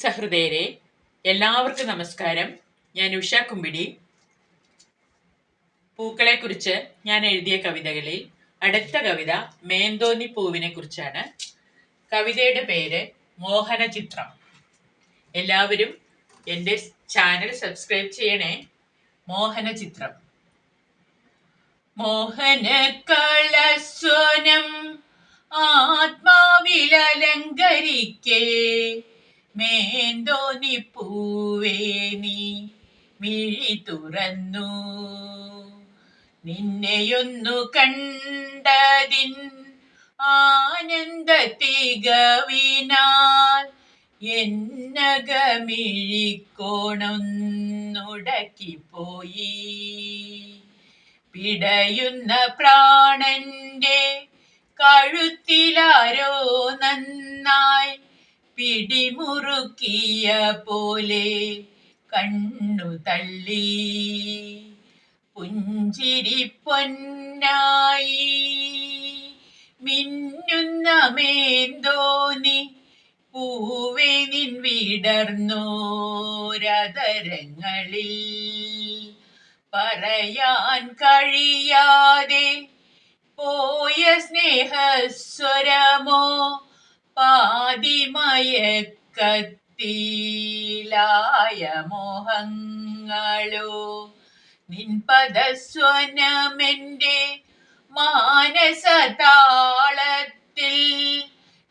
സഹൃദയരെ എല്ലാവർക്കും നമസ്കാരം. ഞാൻ ഉഷ കുമ്പിടി. പൂക്കളെ കുറിച്ച് ഞാൻ എഴുതിയ കവിതകളിൽ അടുത്ത കവിത മേന്തോന്നി പൂവിനെ കുറിച്ചാണ് കവിതയുടെ പേര് മോഹന ചിത്രം എല്ലാവരും എന്റെ ചാനൽ സബ്സ്ക്രൈബ് ചെയ്യണേ. മോഹന ചിത്രം മോഹന കളസ്വനം ആത്മാവിലലങ്കരിക്കേ. മേന്തോന്നി പൂവേ മിഴി തുറന്നു. നിന്നെയൊന്നു കണ്ടതിൻ ആനന്ദ തികവിനാൽ എന്നകമിഴിക്കോണൊന്നുടക്കിപ്പോയി. പിടയുന്ന പ്രാണന്റെ കഴുത്തിലാരോ നന്നായി പിടിമുറുക്കിയ പോലെ കണ്ണു തള്ളി. പുഞ്ചിരി പൊന്നായി മിന്നുന്ന മേന്തോന്നി പൂവേ നിൻ വിടർന്നോരതരങ്ങളിൽ പറയാൻ കഴിയാതെ പോയ സ്നേഹസ്വരമോ പാതിമയക്കത്തിലായ മോഹങ്ങളോ. നിൻപദസ്വനമെന്റെ മാനസതാളത്തിൽ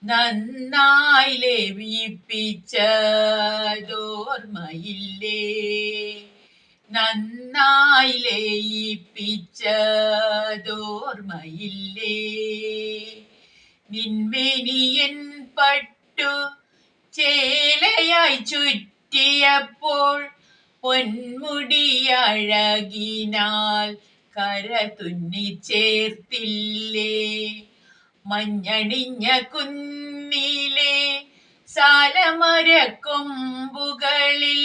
നന്നായി ലയിപ്പിച്ചതോർമ്മയില്ലേ? നന്നായി ലയിപ്പിച്ചതോർമ്മയില്ലേ? നിൻമെനിയൻ പട്ടു ചേലയായി ചുറ്റിയപ്പോൾ പൊന്മുടിയഴകിനാൽ കര തുന്നി ചേർത്തില്ലേ? മഞ്ഞണിഞ്ഞ കുന്നിലെ സാലമര കൊമ്പുകളിൽ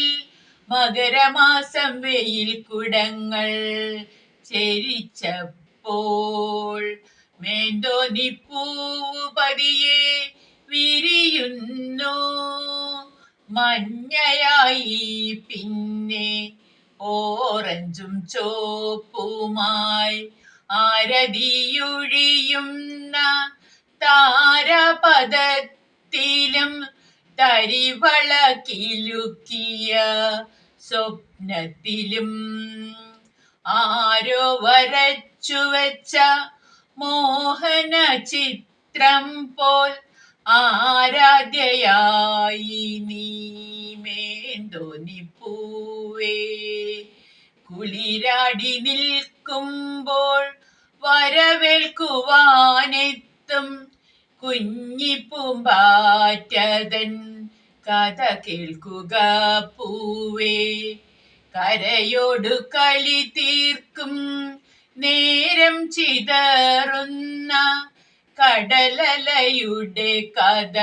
മകരമാസം വെയിൽ കുടങ്ങൾ ചെരിച്ചപ്പോൾ മേന്തോന്നി പൂവ് പതിയെ വിരിയുന്നു. മഞ്ഞയായി പിന്നെ ഓറഞ്ചും ചോപ്പുമായി ആരതിയൊഴിയുന്ന താരപദത്തിലും തരിവള കിലുക്കിയ സ്വപ്നത്തിലും ആരോ വരച്ചു വെച്ച മോഹന ചിത്രം പോൽ ആരാധ്യയായി നീ നിപ്പൂവേ. പൂവേ കുളിരാടി നിൽക്കുമ്പോൾ വരവേൽക്കുവാനെത്തും. കുഞ്ഞിപ്പൂമ്പാറ്റതൻ കഥ കേൾക്കുക പൂവേ. കരയോട് കളി തീർക്കും നേരം ചിതറുന്ന കടലലയുടെ കഥ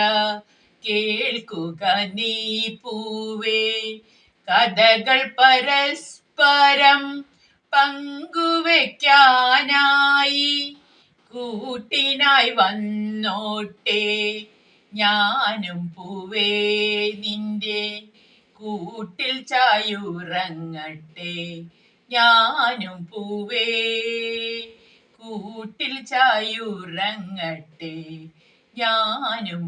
കേൾക്കുക നീ പൂവേ. കഥകൾ പരസ്പരം പങ്കുവെക്കാനായി കൂട്ടിനായി വന്നോട്ടെ. ഞാനും പൂവേ നിന്റെ കൂട്ടിൽ ചായുറങ്ങട്ടെ. ഞാനും പൂവേ. കൂട്ടിൽ ചായുറങ്ങട്ടെ. ഞാനും